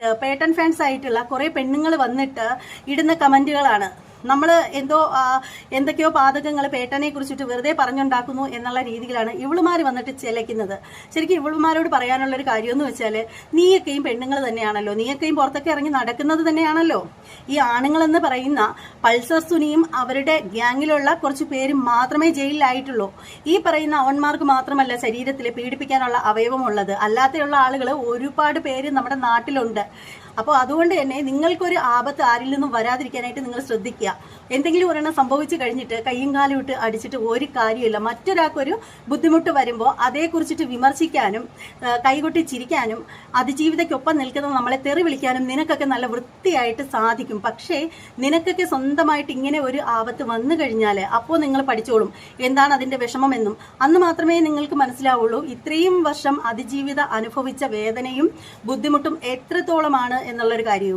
പേട്ടൻ fans ആയിട്ടുള്ള കുറെ പെണ്ണുങ്ങൾ വന്നിട്ട് ഇടുന്ന കമന്റുകളാണ് നമ്മൾ എന്തോ എന്തൊക്കെയോ പാതകങ്ങൾ പേട്ടനെ കുറിച്ചിട്ട് വെറുതെ പറഞ്ഞുണ്ടാക്കുന്നു എന്നുള്ള രീതിയിലാണ് ഇവളുമാർ വന്നിട്ട് ചെലക്കുന്നത് ശരിക്കും ഇവളുമാരോട് പറയാനുള്ളൊരു കാര്യം എന്ന് വെച്ചാൽ നീയൊക്കെയും പെണ്ണുങ്ങൾ തന്നെയാണല്ലോ. നീയൊക്കെയും പുറത്തൊക്കെ ഇറങ്ങി നടക്കുന്നത് തന്നെയാണല്ലോ. ഈ ആണുങ്ങളെന്ന് പറയുന്ന പൾസർ സുനിയും അവരുടെ ഗ്യാങ്ങിലുള്ള കുറച്ച് പേര് മാത്രമേ ജയിലിലായിട്ടുള്ളൂ. ഈ പറയുന്ന അവന്മാർക്ക് മാത്രമല്ല ശരീരത്തിൽ പീഡിപ്പിക്കാനുള്ള അവയവമുള്ളത്. അല്ലാതെയുള്ള ആളുകൾ ഒരുപാട് പേര് നമ്മുടെ നാട്ടിലുണ്ട്. അപ്പോൾ അതുകൊണ്ട് തന്നെ നിങ്ങൾക്കൊരു ആപത്ത് ആരിൽ നിന്നും വരാതിരിക്കാനായിട്ട് നിങ്ങൾ ശ്രദ്ധിക്കുക. എന്തെങ്കിലും ഒരെണ്ണം സംഭവിച്ചു കഴിഞ്ഞിട്ട് കയ്യും കാലും ഇട്ട് അടിച്ചിട്ട് ഒരു കാര്യമില്ല മറ്റൊരാൾക്കൊരു ബുദ്ധിമുട്ട് വരുമ്പോൾ അതേക്കുറിച്ചിട്ട് വിമർശിക്കാനും കൈകൊട്ടി ചിരിക്കാനും അതിജീവിതയ്ക്കൊപ്പം നിൽക്കുന്ന നമ്മളെ തെറി വിളിക്കാനും നിനക്കൊക്കെ നല്ല വൃത്തിയായിട്ട് സാധിക്കും. പക്ഷേ നിനക്കൊക്കെ സ്വന്തമായിട്ട് ഇങ്ങനെ ഒരു ആപത്ത് വന്നു കഴിഞ്ഞാൽ അപ്പോൾ നിങ്ങൾ പഠിച്ചോളും. എന്താണ് അതിന്റെ വിഷമമെന്നും അന്ന് മാത്രമേ നിങ്ങൾക്ക് മനസ്സിലാവുള്ളൂ. ഇത്രയും വർഷം അതിജീവിത അനുഭവിച്ച വേദനയും ബുദ്ധിമുട്ടും എത്രത്തോളമാണ് എന്നുള്ളൊരു കാര്യവും